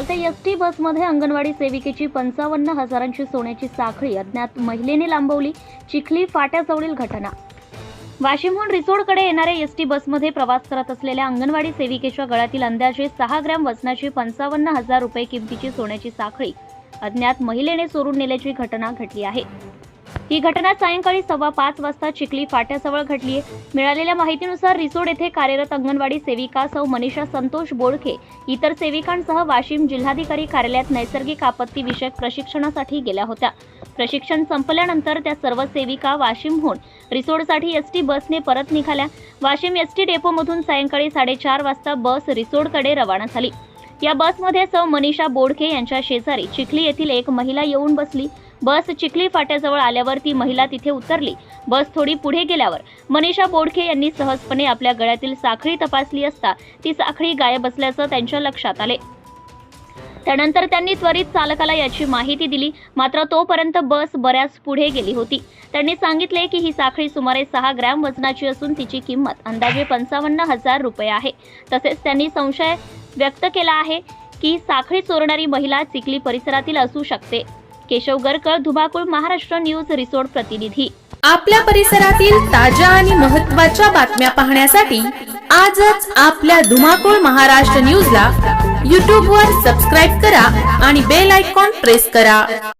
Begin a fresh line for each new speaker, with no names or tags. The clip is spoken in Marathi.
चालते एस टी बसमध्ये अंगणवाडी सेविकेची पंचावन्न हजारांची सोन्याची साखळी अज्ञात महिलेने लांबवली. चिखली फाट्याजवळील घटना. वाशिमहून रिसोडकडे येणाऱ्या एस टी बसमध्ये प्रवास करत असलेल्या अंगणवाडी सेविकेच्या गळ्यातील अंदाजे सहा ग्रॅम वजनाची पंचावन्न हजार रुपये किमतीची सोन्याची साखळी अज्ञात महिलेने चोरून नेल्याची घटना घडली आहे. ही घटना सायंकाळी सव्वा पाच वाजता चिखली फाट्याजवळ घडली आहे. मिळालेल्या माहितीनुसार रिसोड येथे कार्यरत अंगणवाडी सेविका सौ मनीषा संतोष बोडखे इतर सेविकांसह वाशिम जिल्हाधिकारी कार्यालयात नैसर्गिक आपत्ती विषयक प्रशिक्षणासाठी गेल्या होत्या. प्रशिक्षण संपल्यानंतर त्या सर्व सेविका वाशिमहून रिसोडसाठी एस टी बसने परत निघाल्या. वाशिम एस टी डेपोमधून सायंकाळी साडेचार वाजता बस रिसोडकडे रवाना झाली. या बसमध्ये सौ मनीषा बोडखे यांच्या शेजारी चिखली येथील एक महिला येऊन बसली. बस चिखली फाट्याजवळ आल्यावर ती महिला तिथे उतरली. बस थोडी पुढे गेल्यावर मनीषा बोडखे यांनी सहजपणे आपल्या गळ्यातील साखळी तपासली असता ती साखळी गायब असल्याचं त्यांच्या लक्षात आले. त्यानंतर त्यांनी त्वरित चालकाला याची माहिती दिली. मात्र तोपर्यंत बस बऱ्याच पुढे गेली होती. त्यांनी सांगितले की ही साखळी सुमारे सहा ग्रॅम वजनाची असून तिची किंमत अंदाजे पंचावन्न हजार रुपये आहे. तसेच त्यांनी संशय व्यक्त केला आहे की साखळी चोरणारी महिला चिखली परिसरातील असू शकते. केशव गरकर धुमाकूळ महाराष्ट्र न्यूज रिसोर्ट प्रतिनिधी.
आपल्या परिसरातील ताज्या आणि महत्त्वाच्या बातम्या पाहण्यासाठी आजच आपल्या धुमाकूळ महाराष्ट्र न्यूजला यूट्यूबवर सबस्क्राईब करा आणि बेल आयकॉन प्रेस करा.